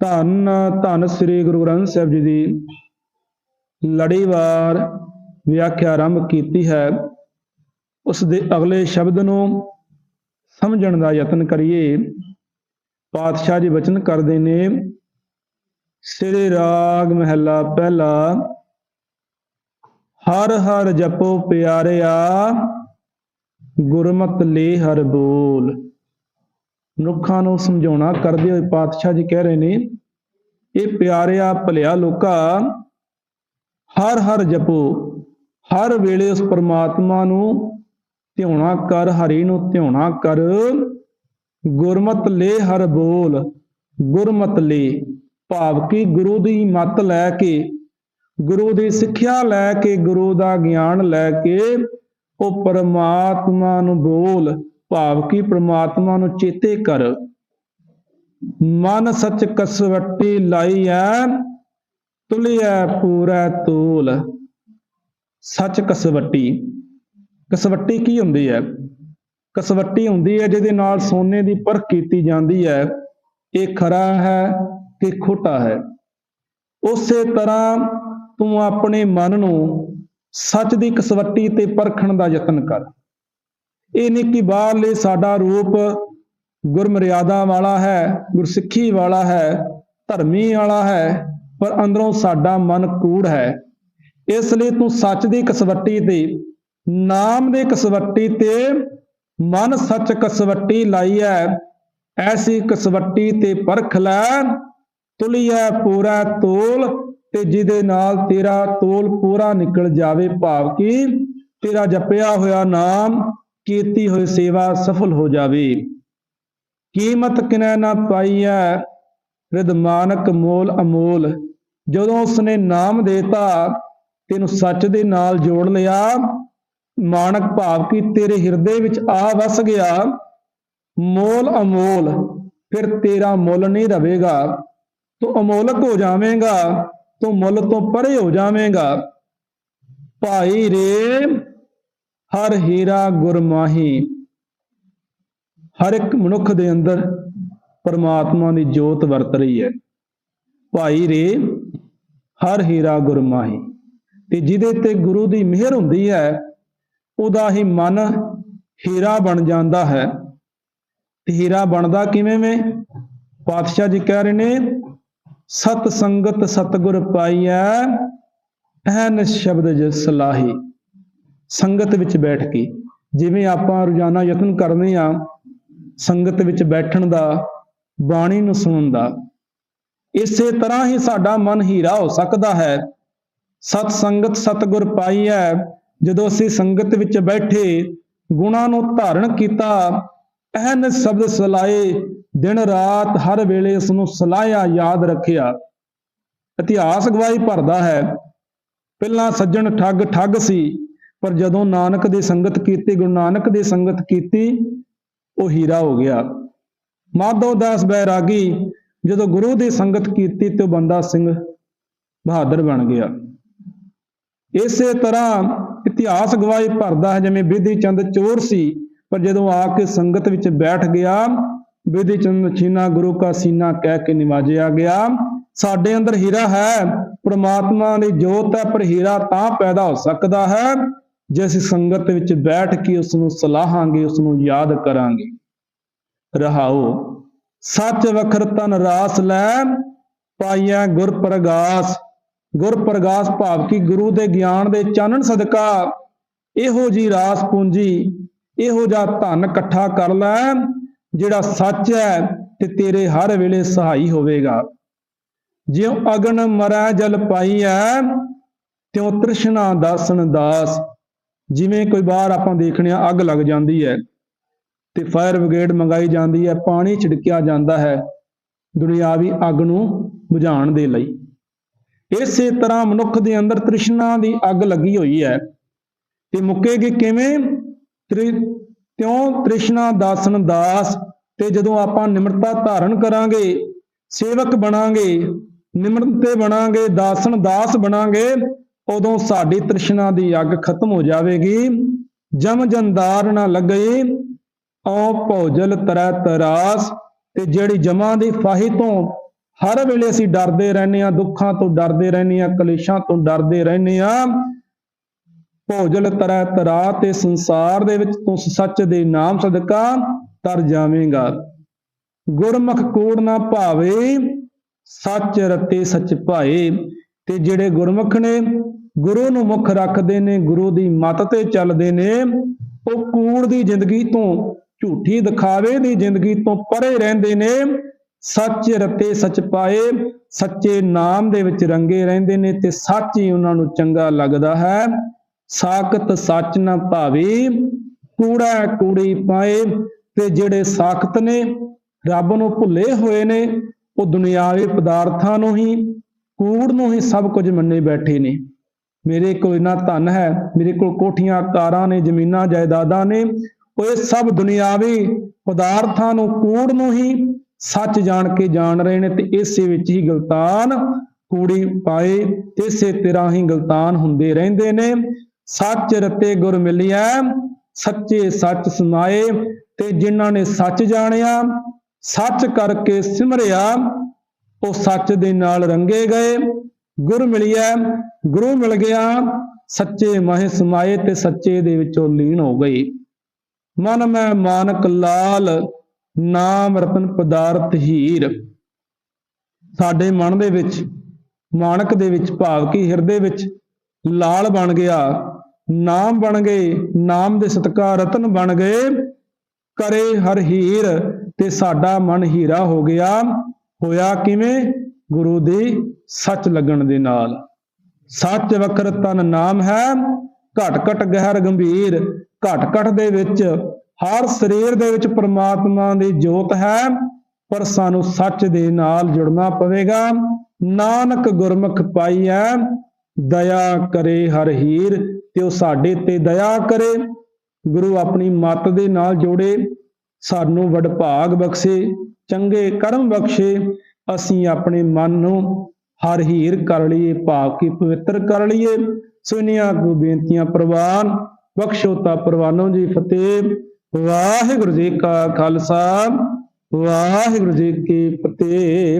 ਧੰਨ ਧੰਨ ਸ੍ਰੀ ਗੁਰੂ ਗ੍ਰੰਥ ਸਾਹਿਬ ਜੀ ਦੀ ਲੜੀਵਾਰ ਵਿਆਖਿਆ ਆਰੰਭ ਕੀਤੀ ਹੈ। ਉਸ ਦੇ ਅਗਲੇ ਸ਼ਬਦ ਨੂੰ ਸਮਝਣ ਦਾ ਯਤਨ ਕਰੀਏ। ਪਾਤਸ਼ਾਹ ਜੀ ਬਚਨ ਕਰਦੇ ਨੇ, ਸ੍ਰੀ ਰਾਗ ਮਹਿਲਾ ਪਹਿਲਾ, ਹਰ ਹਰ ਜਪੋ ਪਿਆਰਿਆ, ਗੁਰਮਤ ਲੇ ਹਰ ਬੋਲ। ਮਨੁੱਖਾਂ ਨੂੰ ਸਮਝਾਉਣਾ ਕਰਦੇ ਹੋਏ ਪਾਤਸ਼ਾਹ ਜੀ ਕਹਿ ਰਹੇ ਨੇ, ਇਹ ਪਿਆਰਿਆ ਭਲਿਆ ਲੋਕਾ, ਹਰ ਹਰ ਜਪੋ, ਹਰ ਵੇਲੇ ਉਸ ਪਰਮਾਤਮਾ ਨੂੰ ਧਿਆਉਣਾ ਕਰ, ਹਰੀ ਨੂੰ ਧਿਆਉਣਾ ਕਰ। ਗੁਰਮਤਿ ਲੈ ਹਰ ਬੋਲ, ਗੁਰਮਤ ਲੈ। ਭਾਵ ਕਿ ਗੁਰੂ ਦੀ ਮਤ ਲੈ ਕੇ, ਗੁਰੂ ਦੀ ਸਿੱਖਿਆ ਲੈ ਕੇ, ਗੁਰੂ ਦਾ ਗਿਆਨ ਲੈ ਕੇ, ਉਹ ਪਰਮਾਤਮਾ ਨੂੰ ਬੋਲ ਭਾਵ ਕਿ ਪ੍ਰਮਾਤਮਾ ਨੂੰ ਚੇਤੇ ਕਰ। ਮਨ ਸੱਚ ਕਸਵੱਟੀ ਲਾਈ ਐ ਤੁਲਿਆ ਪੂਰਾ ਤੋਲ। ਸੱਚ ਕਸਵੱਟੀ। ਕਸਵੱਟੀ ਕੀ ਹੁੰਦੀ ਹੈ ਕਸਵੱਟੀ ਹੁੰਦੀ ਹੈ ਜਿਹਦੇ ਨਾਲ ਸੋਨੇ ਦੀ ਪਰਖ ਕੀਤੀ ਜਾਂਦੀ ਹੈ ਇਹ ਖਰਾ ਹੈ ਕਿ ਖੋਟਾ ਹੈ? ਉਸੇ ਤਰ੍ਹਾਂ ਤੂੰ ਆਪਣੇ ਮਨ ਨੂੰ ਸੱਚ ਦੀ ਕਸਵੱਟੀ ਤੇ ਪਰਖਣ ਦਾ ਯਤਨ ਕਰ। ਇਹ ਨਹੀਂ ਕਿ ਬਾਹਰਲੇ ਸਾਡਾ ਰੂਪ ਗੁਰਮਰਿਆਦਾ ਵਾਲਾ ਹੈ, ਗੁਰਸਿੱਖੀ ਵਾਲਾ ਹੈ, ਧਰਮੀ ਵਾਲਾ ਹੈ, ਪਰ ਅੰਦਰੋਂ ਸਾਡਾ ਮਨ ਕੂੜ ਹੈ। ਇਸ ਲਈ ਤੂੰ ਸੱਚ ਦੀ ਕਸਵੱਟੀ ਤੇ, ਨਾਮ ਦੇ ਕਸਵੱਟੀ ਤੇ ਮਨ ਸੱਚ ਕਸਵੱਟੀ ਲਾਈ ਹੈ ਐਸੀ ਕਸਵੱਟੀ ਤੇ ਪਰਖ ਲੈ, ਤੁਲਿਐ ਪੂਰਾ ਤੋਲ ਤੇ ਜਿਹਦੇ ਨਾਲ ਤੇਰਾ ਤੋਲ ਪੂਰਾ ਨਿਕਲ ਜਾਵੇ ਭਾਵ ਕਿ, ਤੇਰਾ ਜਪਿਆ ਹੋਇਆ ਨਾਮ ਕੀਤੀ ਹੋਈ ਸੇਵਾ ਸਫਲ ਹੋ ਜਾਵੇ। ਕੀਮਤ ਕਿਨੈ ਨਾ ਪਾਈਐ ਰਿਦ ਮੋਲ ਅਮੋਲ। ਜਦੋਂ ਉਸਨੇ ਨਾਮ ਦੇਤਾ, ਤੈਨੂੰ ਸੱਚ ਦੇ ਨਾਲ ਜੋੜ ਲਿਆ। ਮਾਨਕ ਭਾਵ ਕਿ ਤੇਰੇ ਹਿਰਦੇ ਵਿੱਚ ਆ ਵਸ ਗਿਆ। ਮੋਲ ਅਮੋਲ, ਫਿਰ ਤੇਰਾ ਮੁੱਲ ਨਹੀਂ ਰਵੇਗਾ। ਤੂੰ ਅਮੋਲਕ ਹੋ ਜਾਵੇਂਗਾ, ਤੂੰ ਮੁੱਲ ਤੋਂ ਪਰੇ ਹੋ ਜਾਵੇਂਗਾ। ਭਾਈ ਰੇ ਹਰ ਹੀਰਾ ਗੁਰਮਾਹੀ। ਹਰ ਇੱਕ ਮਨੁੱਖ ਦੇ ਅੰਦਰ ਪਰਮਾਤਮਾ ਦੀ ਜੋਤ ਵਰਤ ਰਹੀ ਹੈ। ਭਾਈ ਰੇ, ਹਰ ਹੀਰਾ ਗੁਰਮਾਹੀ। ਤੇ ਜਿਹਦੇ ਤੇ ਗੁਰੂ ਦੀ ਮਿਹਰ ਹੁੰਦੀ ਹੈ, ਉਹਦਾ ਹੀ ਮਨ ਹੀਰਾ ਬਣ ਜਾਂਦਾ ਹੈ। ਤੇ ਹੀਰਾ ਬਣਦਾ ਕਿਵੇਂ ਵੇ? ਪਾਤਸ਼ਾਹ ਜੀ ਕਹਿ ਰਹੇ ਨੇ, ਸਤ ਸੰਗਤ ਸਤਗੁਰ ਪਾਈਐ, ਐਨ ਸ਼ਬਦ ਜਿ ਸਲਾਹੀ। ਸੰਗਤ ਵਿੱਚ ਬੈਠ ਕੇ, ਜਿਵੇਂ ਆਪਾਂ ਰੋਜ਼ਾਨਾ ਯਤਨ ਕਰਦੇ ਆ ਸੰਗਤ ਵਿੱਚ ਬੈਠਣ ਦਾ, ਬਾਣੀ ਨੂੰ ਸੁਣਨ ਦਾ, ਇਸੇ ਤਰ੍ਹਾਂ ਹੀ ਸਾਡਾ ਮਨ ਹੀਰਾ ਹੋ ਸਕਦਾ ਹੈ। ਸਤ ਸੰਗਤ ਸਤਗੁਰ ਹੈ, ਜਦੋਂ ਅਸੀਂ ਸੰਗਤ ਵਿੱਚ ਬੈਠੇ, ਗੁਣਾ ਨੂੰ ਧਾਰਨ ਕੀਤਾ ਐਨ ਸ਼ਬਦ ਸਲਾਏ, ਦਿਨ ਰਾਤ ਹਰ ਵੇਲੇ ਉਸ ਨੂੰ ਸਲਾਇਆ, ਯਾਦ ਰੱਖਿਆ। ਇਤਿਹਾਸ ਗਵਾਹੀ ਭਰਦਾ ਹੈ। ਪਹਿਲਾਂ ਸੱਜਣ ਠੱਗ ਠੱਗ ਸੀ ਪਰ ਜਦੋਂ ਨਾਨਕ ਦੀ ਸੰਗਤ ਕੀਤੀ, ਗੁਰੂ ਨਾਨਕ ਦੀ ਸੰਗਤ ਕੀਤੀ, ਉਹ ਹੀਰਾ ਹੋ ਗਿਆ। ਮਾਧੋ ਦਾਸ ਬੈਰਾਗੀ ਜਦੋਂ ਗੁਰੂ ਦੀ ਸੰਗਤ ਕੀਤੀ ਤੇ ਉਹ ਬੰਦਾ ਸਿੰਘ ਬਹਾਦਰ ਬਣ ਗਿਆ। ਇਸੇ ਤਰ੍ਹਾਂ ਇਤਿਹਾਸ ਗਵਾਹੀ ਭਰਦਾ ਹੈ, ਜਿਵੇਂ ਵਿਧੀ ਚੰਦ ਚੋਰ ਸੀ, ਪਰ ਜਦੋਂ ਆ ਕੇ ਸੰਗਤ ਵਿੱਚ ਬੈਠ ਗਿਆ, ਵਿਧੀ ਚੰਦ ਛੀਨਾ ਗੁਰੂ ਕਾ ਸੀਨਾ ਕਹਿ ਕੇ ਨਿਵਾਜਿਆ ਗਿਆ, ਸਾਡੇ ਅੰਦਰ ਹੀਰਾ ਹੈ, ਪ੍ਰਮਾਤਮਾ ਦੀ ਜੋਤ ਹੈ, ਪਰ ਹੀਰਾ ਤਾਂ ਪੈਦਾ ਹੋ ਸਕਦਾ ਹੈ ਜੇ ਅਸੀਂ ਸੰਗਤ ਵਿੱਚ ਬੈਠ ਕੇ ਉਸ ਨੂੰ ਸਲਾਹਾਂਗੇ ਉਸ ਨੂੰ ਯਾਦ ਕਰਾਂਗੇ। ਰਹਾਓ, ਸੱਚ ਵਖਰ ਤਨ ਰਾਸ ਲੈ ਪਾਈਐ ਗੁਰ ਪ੍ਰਗਾਸ। ਗੁਰ ਪ੍ਰਗਾਸ ਭਾਵ ਕਿ ਗੁਰੂ ਦੇ ਗਿਆਨ ਦੇ ਚਾਨਣ ਸਦਕਾ। ਇਹੋ ਜੀ ਰਾਸ ਪੂੰਜੀ, ਇਹੋ ਜਿਹਾ ਧਨ ਇਕੱਠਾ ਕਰ ਲੈ ਜਿਹੜਾ ਸੱਚ ਹੈ ਤੇ ਤੇਰੇ ਹਰ ਵੇਲੇ ਸਹਾਈ ਹੋਵੇਗਾ। ਜਿਉ ਅਗਨ ਮਰੈ ਜਲ ਪਾਈਐ, ਤਿਉ ਤ੍ਰਿਸ਼ਨਾ ਦਾਸਨ ਦਾਸ। ਜਿਵੇਂ ਕੋਈ ਬਾਹਰ ਆਪਾਂ ਦੇਖਣੇ ਆ ਅੱਗ ਲੱਗ ਜਾਂਦੀ ਹੈ ਤੇ ਫਾਇਰ ਬ੍ਰਿਗੇਡ ਮੰਗਾਈ ਜਾਂਦੀ ਹੈ, ਪਾਣੀ ਛਿੜਕਿਆ ਜਾਂਦਾ ਹੈ ਦੁਨਿਆਵੀ ਅੱਗ ਨੂੰ ਬੁਝਾਉਣ ਦੇ ਲਈ। ਇਸੇ ਤਰ੍ਹਾਂ ਮਨੁੱਖ ਦੇ ਅੰਦਰ ਤ੍ਰਿਸ਼ਨਾ ਦੀ ਅੱਗ ਲੱਗੀ ਹੋਈ ਹੈ। ਤੇ ਮੁੱਕੇਗੀ ਕਿਵੇਂ? ਤ੍ਰਿ, ਤਿਉ ਤ੍ਰਿਸ਼ਨਾ ਦਾਸਨ ਦਾਸ ਤੇ ਜਦੋਂ ਆਪਾਂ ਨਿਮਰਤਾ ਧਾਰਨ ਕਰਾਂਗੇ, ਸੇਵਕ ਬਣਾਂਗੇ, ਨਿਮਰਤੇ ਬਣਾਂਗੇ, ਦਾਸਨ ਦਾਸ ਬਣਾਂਗੇ ਉਦੋਂ ਸਾਡੀ ਤ੍ਰਿਸ਼ਨਾ ਦੀ ਅੱਗ ਖਤਮ ਹੋ ਜਾਵੇਗੀ। ਜਮ ਜੰਦਾਰ ਨਾ ਲੱਗੇ ਔ ਭੋਜਲ ਤਰੈ ਤਰਾਸ। ਤੇ ਜਿਹੜੀ ਜਮਾਂ ਦੀ ਫਾਹੀ ਤੋਂ ਹਰ ਵੇਲੇ ਅਸੀਂ ਡਰਦੇ ਰਹਿੰਦੇ ਆ ਦੁੱਖਾਂ ਤੋਂ ਡਰਦੇ ਰਹਿੰਦੇ ਆ ਕਲੇਸ਼ਾਂ ਤੋਂ ਡਰਦੇ ਰਹਿੰਦੇ ਆ ਭੋਜਲ ਤਰੈ ਤਰਾ ਤੇ ਸੰਸਾਰ ਦੇ ਵਿੱਚ ਤੂੰ ਸੱਚ ਦੇ ਨਾਮ ਸਦਕਾ ਤਰ ਜਾਵੇਂਗਾ। ਗੁਰਮੁਖ ਕੋੜ ਨਾ ਭਾਵੇ, ਸੱਚ ਰਤੇ ਸੱਚ ਭਾਏ। ਤੇ ਜਿਹੜੇ ਗੁਰਮੁਖ ਨੇ ਗੁਰੂ ਨੂੰ ਮੁੱਖ ਰੱਖਦੇ ਨੇ, ਗੁਰੂ ਦੀ ਮੱਤ ਤੇ ਚੱਲਦੇ ਨੇ, ਉਹ ਕੂੜ ਦੀ ਜ਼ਿੰਦਗੀ ਤੋਂ, ਝੂਠੀ ਦਿਖਾਵੇ ਦੀ ਜ਼ਿੰਦਗੀ ਤੋਂ ਪਰੇ ਰਹਿੰਦੇ ਨੇ, ਸੱਚ ਰਤੇ ਸੱਚ ਪਾਏ, ਸੱਚੇ ਨਾਮ ਦੇ ਵਿੱਚ ਰੰਗੇ ਰਹਿੰਦੇ ਨੇ ਤੇ ਸੱਚ ਹੀ ਉਹਨਾਂ ਨੂੰ ਚੰਗਾ ਲੱਗਦਾ ਹੈ। ਸਾਖਤ ਸੱਚ ਨਾ ਭਾਵੇ, ਕੂੜਾ ਕੂੜੀ ਪਾਏ ਤੇ ਜਿਹੜੇ ਸਾਖਤ ਨੇ, ਰੱਬ ਨੂੰ ਭੁੱਲੇ ਹੋਏ ਨੇ, ਉਹ ਦੁਨਿਆਵੀ ਪਦਾਰਥਾਂ ਨੂੰ ਹੀ, ਕੂੜ ਨੂੰ ਹੀ ਸਭ ਕੁਝ ਮੰਨੇ ਬੈਠੇ ਨੇ। ਮੇਰੇ ਕੋਲ ਇਨਾ ਧਨ ਹੈ, ਮੇਰੇ ਕੋਲ ਕੋਠੀਆਂ, ਕਾਰਾਂ ਨੇ, ਜ਼ਮੀਨਾਂ, ਜਾਇਦਾਦਾਂ ਨੇ ਉਹ ਇਹ ਸਭ ਦੁਨਿਆਵੀ ਪਦਾਰਥਾਂ ਨੂੰ, ਕੂੜ ਨੂੰ ਹੀ ਸੱਚ ਜਾਣ ਕੇ ਜਾਣ ਰਹੇ ਨੇ ਤੇ ਇਸੇ ਵਿੱਚ ਹੀ ਗਲਤਾਨ ਕੂੜੀ ਪਾਏ, ਇਸੇ ਤਰ੍ਹਾਂ ਹੀ ਗਲਤਾਨ ਹੁੰਦੇ ਰਹਿੰਦੇ ਨੇ। ਸੱਚ ਰਤੇ ਗੁਰ ਮਿਲਿਆ ਸੱਚੇ ਸੱਚ ਸਮਾਏ ਤੇ ਜਿਨ੍ਹਾਂ ਨੇ ਸੱਚ ਜਾਣਿਆ, ਸੱਚ ਕਰਕੇ ਸਿਮਰਿਆ, ਉਹ ਸੱਚ ਦੇ ਨਾਲ ਰੰਗੇ ਗਏ। ਗੁਰ ਮਿਲਿਆ ਗੁਰੂ ਮਿਲ ਗਿਆ, ਸੱਚੇ ਮਹਿ ਸਮਾਏ ਤੇ ਸੱਚੇ ਦੇ ਵਿੱਚੋਂ ਲੀਨ ਹੋ ਗਈ। ਮਨ ਮੈਂ ਮਾਨਕ ਲਾਲ, ਨਾਮ ਰਤਨ ਪਦਾਰਥ ਹੀਰ। ਸਾਡੇ ਮਨ ਦੇ ਵਿੱਚ, ਮਾਨਕ ਦੇ ਵਿੱਚ, ਭਾਵ ਕੀ ਹਿਰਦੇ ਵਿੱਚ ਲਾਲ ਬਣ ਗਿਆ, ਨਾਮ ਬਣ ਗਏ, ਨਾਮ ਦੇ ਸਤਕਾ ਰਤਨ ਬਣ ਗਏ। ਕਰੇ ਹਰ ਹੀਰ ਤੇ ਸਾਡਾ ਮਨ ਹੀਰਾ ਹੋ ਗਿਆ। ਹੋਇਆ ਕਿਵੇਂ? ਗੁਰੂ ਦੀ ਸੱਚ ਲੱਗਣ ਦੇ ਨਾਲ। ਸੱਚ ਵਕਰ ਤਨ ਨਾਮ ਹੈ, ਘਟ ਘਟ ਗਹਿਰ ਗੰਭੀਰ। ਘਟ ਘਟ ਦੇ ਵਿੱਚ, ਹਰ ਸਰੀਰ ਦੇ ਵਿੱਚ ਪ੍ਰਮਾਤਮਾ ਦੀ ਜੋਤ ਹੈ, ਪਰ ਸਾਨੂੰ ਸੱਚ ਦੇ ਨਾਲ ਜੁੜਨਾ ਪਵੇਗਾ। ਨਾਨਕ ਗੁਰਮੁਖ ਪਾਈਐ, ਦਇਆ ਕਰੇ ਹਰ ਹੀਰ, ਤੇ ਉਹ ਸਾਡੇ ਤੇ ਦਇਆ ਕਰੇ। ਗੁਰੂ ਆਪਣੀ ਮੱਤ ਦੇ ਨਾਲ ਜੋੜੇ, ਸਾਨੂੰ ਵਡਭਾਗ ਬਖਸ਼ੇ, ਚੰਗੇ ਕਰਮ ਬਖਸ਼ੇ। ਅਸੀਂ ਆਪਣੇ ਮਨ ਨੂੰ ਹਰ ਹੀਰ ਕਰ ਲਈਏ ਭਾਵ ਕੀ ਪਵਿੱਤਰ ਕਰ ਲਈਏ। ਸੁਨੀਆਂ ਕੋ ਬੇਨਤੀਆਂ ਪ੍ਰਵਾਨ, ਬਖਸ਼ੋ ਤਾ ਪ੍ਰਵਾਨੋ ਜੀ ਫਤਿਹ। ਵਾਹਿਗੁਰੂ ਜੀ ਕਾ ਖਾਲਸਾ, ਵਾਹਿਗੁਰੂ ਜੀ ਕੀ ਫਤਿਹ।